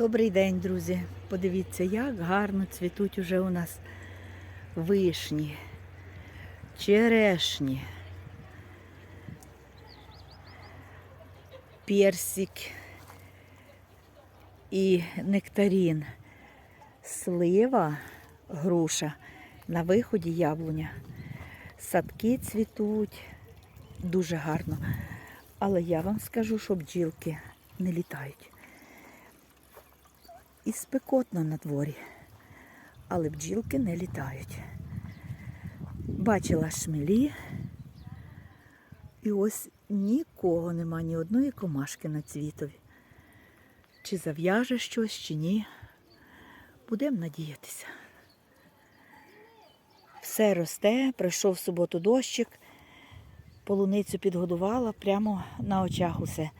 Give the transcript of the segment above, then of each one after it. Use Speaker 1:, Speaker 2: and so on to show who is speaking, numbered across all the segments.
Speaker 1: Добрий день, друзі. Подивіться, як гарно цвітуть уже у нас вишні, черешні, персик і нектарін, слива, груша, на виході яблуня. Садки цвітуть дуже гарно. Але я вам скажу, що бджілки не літають. І спекотно на дворі, але бджілки не літають. Бачила шмелі, і ось нікого нема, ні одної комашки на цвітові. Чи зав'яже щось, чи ні. Будемо надіятися. Все росте, пройшов в суботу дощик, полуницю підгодувала прямо на очах усе.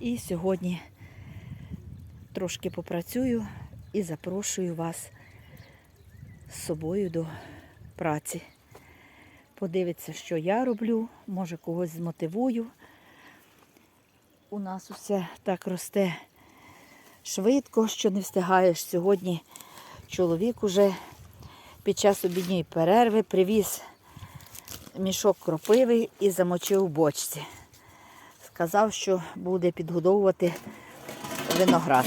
Speaker 1: І сьогодні трошки попрацюю і запрошую вас з собою до праці. Подивіться, що я роблю, може когось змотивую. У нас усе так росте швидко, що не встигаєш. Сьогодні чоловік уже під час обідньої перерви привіз мішок кропиви і замочив бочці. Сказав, що буде підгодовувати виноград.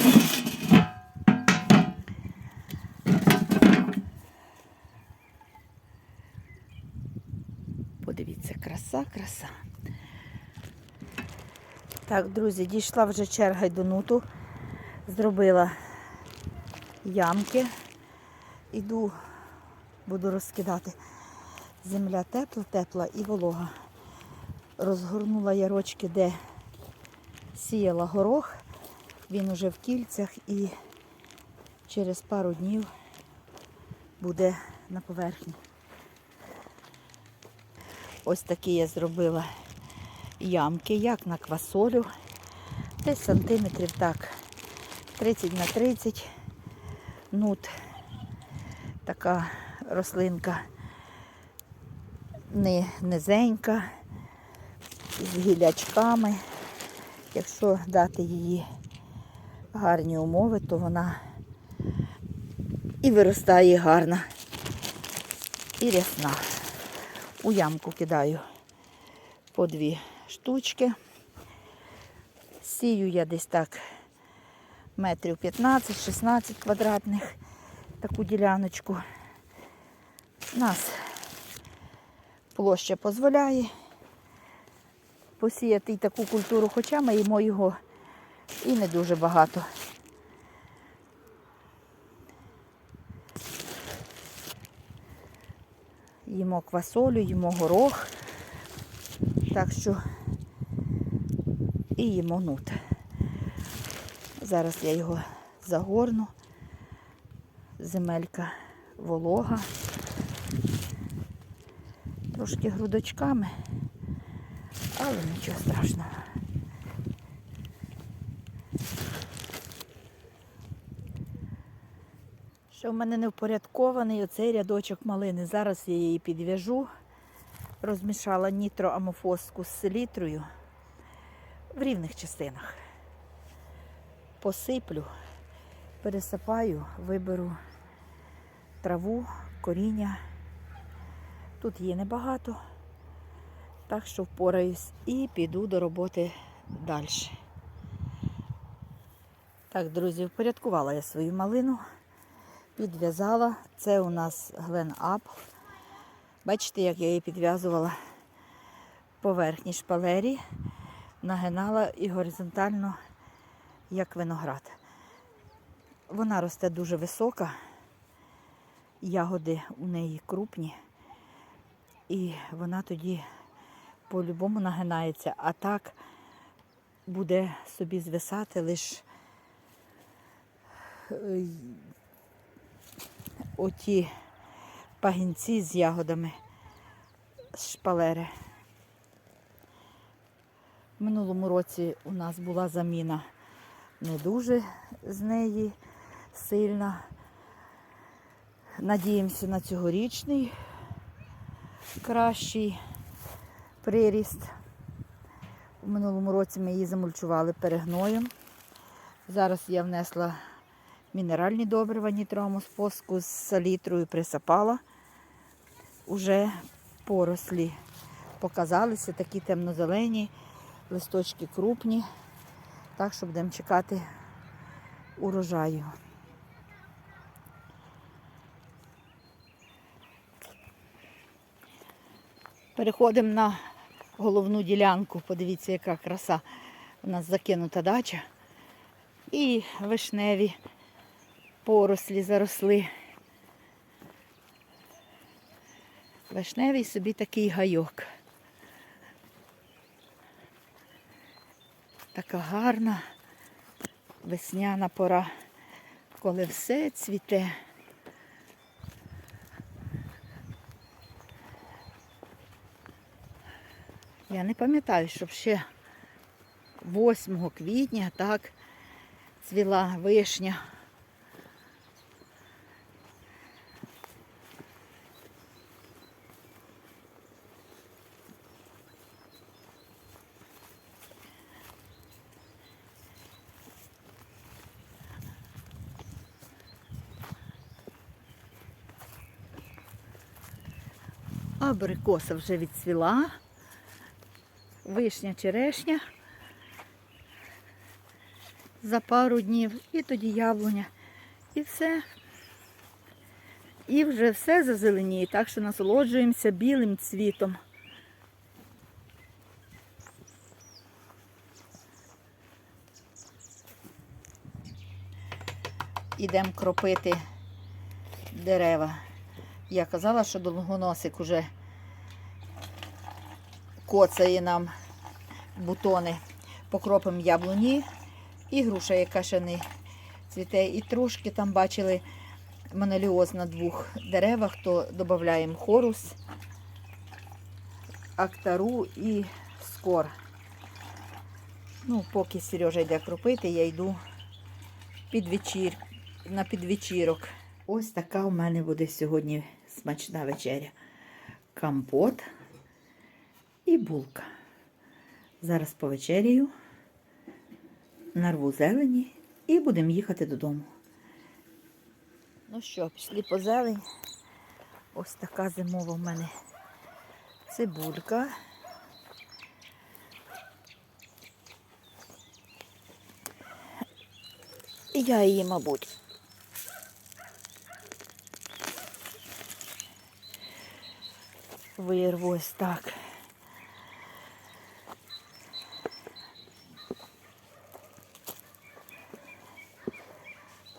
Speaker 1: Подивіться, краса, краса. Так, друзі, дійшла вже черга й до нуту. Зробила ямки. Іду, буду розкидати. Земля тепла, тепла і волога. Розгорнула ярочки, де сіяла горох. Він уже в кільцях і через пару днів буде на поверхні. Ось такі я зробила ямки, як на квасолю. Десь сантиметрів так 30 на 30. Нут. Така рослинка не низенька, з гілячками. Якщо дати її гарні умови, то вона і виростає гарна, і рясна. У ямку кидаю по дві штучки. Сію я десь так метрів 15-16 квадратних таку діляночку. Нас площа дозволяє посіяти й таку культуру, хоча ми їмо його і не дуже багато. Їмо квасолю, їмо горох, так що і їмо нут. Зараз я його загорну, земелька волога, трошки грудочками, але нічого страшного. Що в мене не впорядкований оцей рядочок малини. Зараз я її підв'яжу. Розмішала нітроамофоску з селітрою в рівних частинах. Посиплю, пересипаю, виберу траву, коріння. Тут є небагато, так що впораюсь і піду до роботи далі. Так, друзі, впорядкувала я свою малину підв'язала. Це у нас Глен Ап. Бачите, як я її підв'язувала по верхній шпалері, нагинала і горизонтально, як виноград. Вона росте дуже висока, ягоди у неї крупні, і вона тоді по-любому нагинається, а так буде собі звисати лише оті пагінці з ягодами з шпалери. В минулому році у нас була заміна не дуже з неї сильна. Надіємося на цьогорічний кращий приріст. У минулому році ми її замульчували перегноєм. Зараз я внесла мінеральні добрива нітромус поску з салітрою присипала. Уже порослі показалися, такі темно-зелені, листочки крупні. Так що будемо чекати урожаю. Переходимо на головну ділянку. Подивіться, яка краса. У нас закинута дача. І вишневі порослі заросли. Вишневий собі такий гайок. Така гарна весняна пора, коли все цвіте. Я не пам'ятаю, щоб ще 8 квітня так цвіла вишня. Абрикоса вже відцвіла. Вишня, черешня за пару днів, і тоді яблуня. І все. І вже все зазеленіє, так що насолоджуємося білим цвітом. Ідемо кропити дерева. Я казала, що довгоносик уже коцає нам бутони. Покропимо яблуні і груша, яка ще не цвіте. І трошки там бачили моноліоз на двох деревах, то додаємо хорус, актару і скор. Ну, поки Сережа йде кропити, я йду під вечір, на підвечірок. Ось така у мене буде сьогодні смачна вечеря. Компот і булка. Зараз повечеряю, нарву зелені і будемо їхати додому. Ну що, пішли по зелень. Ось така зимова в мене цибулька. І я її, мабуть. Вирву ось так.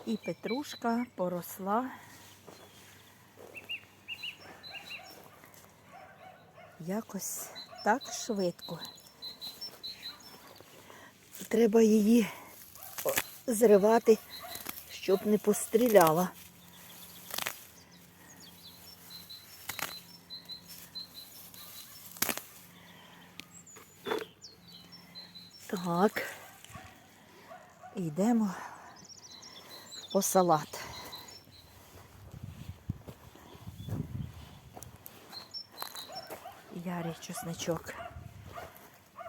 Speaker 1: І петрушка поросла. Якось так швидко. Треба її зривати, щоб не постріляла. Так, йдемо по салат. Ярий чесничок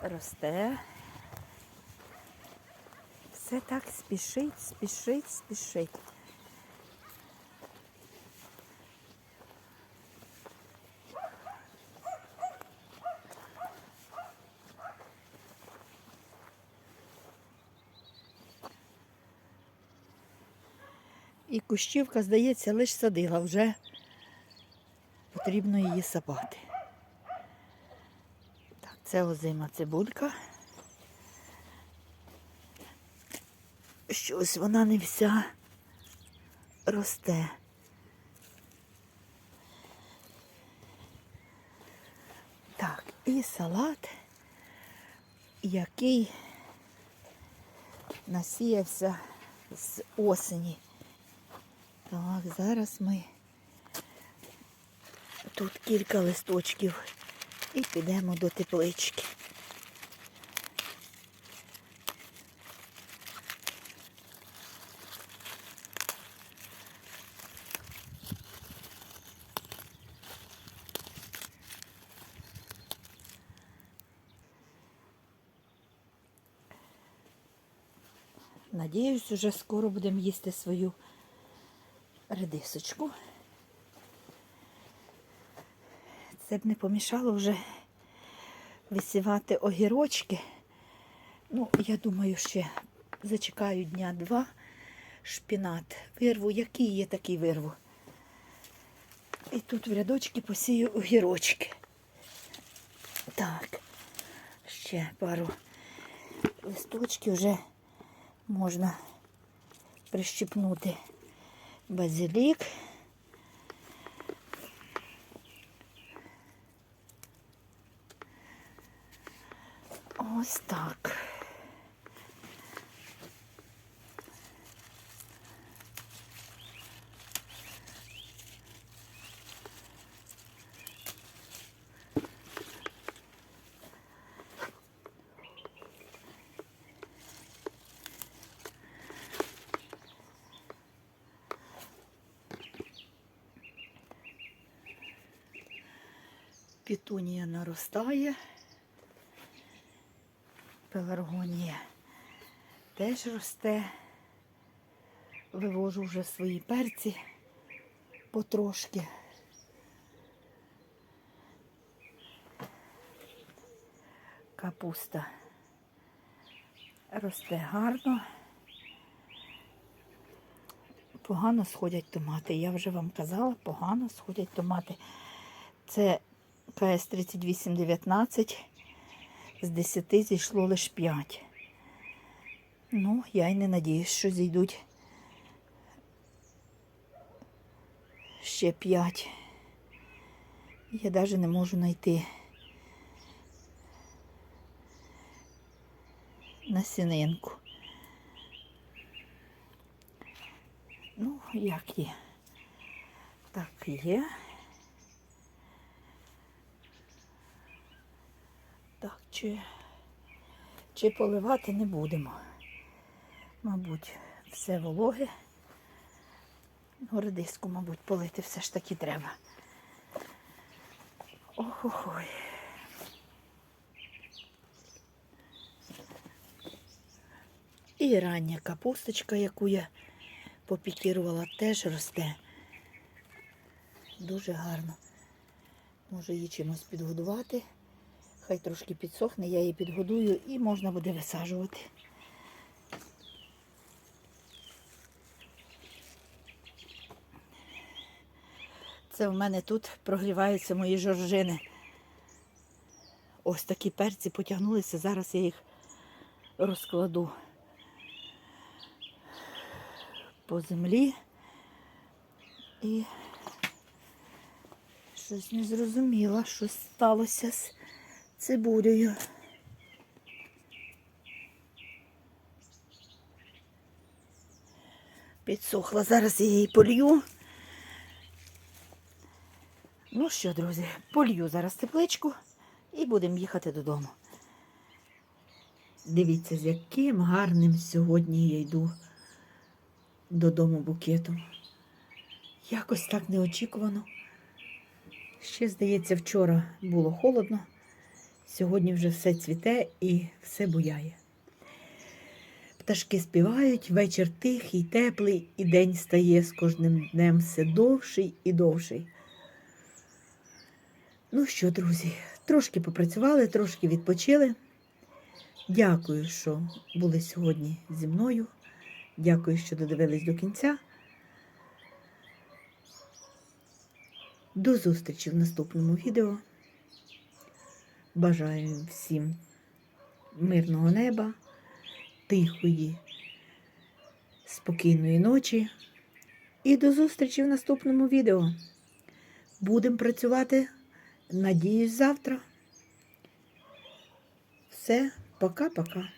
Speaker 1: росте. Все так спішить, спішить, спішить. І кущівка, здається, лише садила, вже потрібно її сапати. Так, це озима цибулька. Щось вона не вся росте. Так, і салат, який насіявся з осені. Так, зараз ми тут кілька листочків і підемо до теплички. Надіюсь, уже скоро будемо їсти свою редисочку. Це б не помішало вже висівати огірочки. Ну, я думаю, ще зачекаю дня два шпінат. Вирву, який є, такий вирву. І тут в рядочки посію огірочки. Так, ще пару листочків вже можна прищипнути базилік. Ось так. Пітунія наростає. Пеларгонія теж росте. Вивожу вже свої перці потрошки. Капуста росте гарно. Погано сходять томати. Я вже вам казала, погано сходять томати. Це КС 3819 з 10 зійшло лише 5. Ну, я й не надіюсь, що зійдуть ще 5. Я навіть не можу знайти насінинку. Ну, як є. Так, є. Так, чи, чи поливати не будемо. Мабуть, все вологе. Редиску, мабуть, полити все ж таки треба. Ох-охой. І рання капусточка, яку я попікірувала, теж росте. Дуже гарно. Можу її чимось підгодувати. Хай трошки підсохне, я її підгодую і можна буде висаджувати. Це в мене тут прогріваються мої жоржини. Ось такі перці потягнулися, зараз я їх розкладу по землі і щось не зрозуміла, щось сталося з цибулею. Підсохла, зараз я її полью. Ну що, друзі, полью зараз тепличку і будемо їхати додому. Дивіться, з яким гарним сьогодні я йду додому букетом. Якось так неочікувано. Ще, здається, вчора було холодно. Сьогодні вже все цвіте і все буяє. Пташки співають, вечір тихий, теплий, і день стає з кожним днем все довший і довший. Ну що, друзі, трошки попрацювали, трошки відпочили. Дякую, що були сьогодні зі мною. Дякую, що додивились до кінця. До зустрічі в наступному відео. Бажаю всім мирного неба, тихої, спокійної ночі. І до зустрічі в наступному відео. Будемо працювати, надіюсь, завтра. Все, пока-пока.